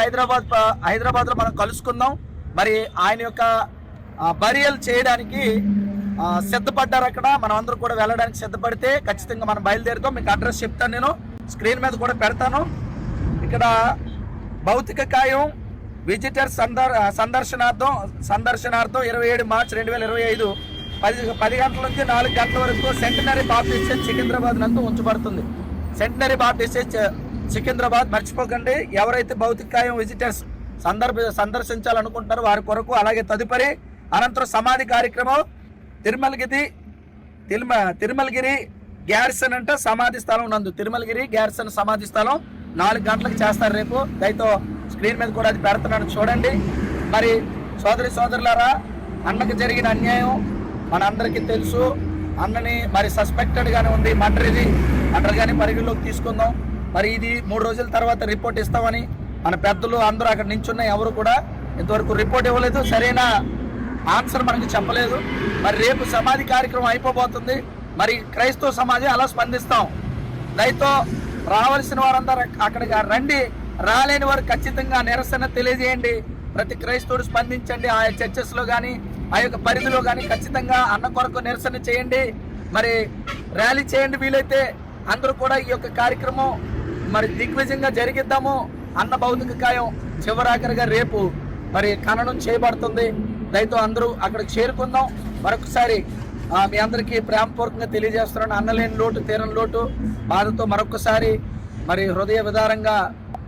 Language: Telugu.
హైదరాబాద్ హైదరాబాద్లో మనం కలుసుకుందాం. మరి ఆయన యొక్క బరియల్ చేయడానికి సిద్ధపడ్డారు అక్కడ. మనం అందరూ కూడా వెళ్ళడానికి సిద్ధపడితే ఖచ్చితంగా మనం బయలుదేరుతాం. మీకు అడ్రస్ చెప్తాను నేను. స్క్రీన్ మీద కూడా పెడతాను. ఇక్కడ భౌతిక కాయం విజిటర్ సందర్ సందర్శనార్థం సందర్శనార్థం ఇరవై ఏడు మార్చి రెండు వేల ఇరవై ఐదు పది పది గంటల నుంచి నాలుగు గంటల వరకు సెంటనరీ బాప్టిస్ట్ సికింద్రాబాద్ నందు ఉంచబడుతుంది. సెంటనరీ బాప్టిస్ట్ సికింద్రాబాద్ మర్చిపోకండి. ఎవరైతే భౌతికాయం విజిటర్స్ సందర్భ సందర్శించాలనుకుంటున్నారో వారి కొరకు అలాగే తదుపరి అనంతరం సమాధి కార్యక్రమం తిరుమలగిరి తిరుమ తిరుమలగిరి గ్యార్సన్ అంటే సమాధి స్థలం నందు. తిరుమలగిరి గ్యార్సన్ సమాధి స్థలం నాలుగు గంటలకు చేస్తారు రేపు. దయతో స్క్రీన్ మీద కూడా అది పెడుతున్నాను చూడండి. మరి సోదరి సోదరులారా అన్నకు జరిగిన అన్యాయం మనందరికీ తెలుసు. అన్నని మరి సస్పెక్టెడ్గానే ఉంది. మటర్ ఇది. మర్డర్ గాని పరిగణలోకి తీసుకుందాం. మరి ఇది మూడు రోజుల తర్వాత రిపోర్ట్ ఇస్తామని మన పెద్దలు అందరూ అక్కడ నించున్న ఎవరు కూడా ఇంతవరకు రిపోర్ట్ ఇవ్వలేదు. సరైన ఆన్సర్ మనకు చెప్పలేదు. మరి రేపు సమాధి కార్యక్రమం అయిపోబోతుంది. మరి క్రైస్తవ సమాజం అలా స్పందిస్తాం. దయతో రావాల్సిన వారందరూ అక్కడికి రండి. రాలేని వారు ఖచ్చితంగా నిరసన తెలియజేయండి. ప్రతి క్రైస్తవుడు స్పందించండి. ఆ చర్చెస్లో కానీ ఆ యొక్క పరిధిలో కానీ ఖచ్చితంగా అన్న కొరకు నిరసన చేయండి. మరి ర్యాలీ చేయండి వీలైతే. అందరూ కూడా ఈ యొక్క కార్యక్రమం మరి దిగ్విజయంగా జరిగిద్దాము అన్న భౌతిక కాయం చివరాఖరిగా రేపు మరి ఖననం చేయబడుతుంది. దయతో అందరూ అక్కడికి చేరుకుందాం. మరొకసారి మీ అందరికీ ప్రేమపూర్వకంగా తెలియజేస్తున్నాను. అన్నలేని లోటు తీరని లోటు. బాధతో మరొకసారి మరి హృదయ విదారంగా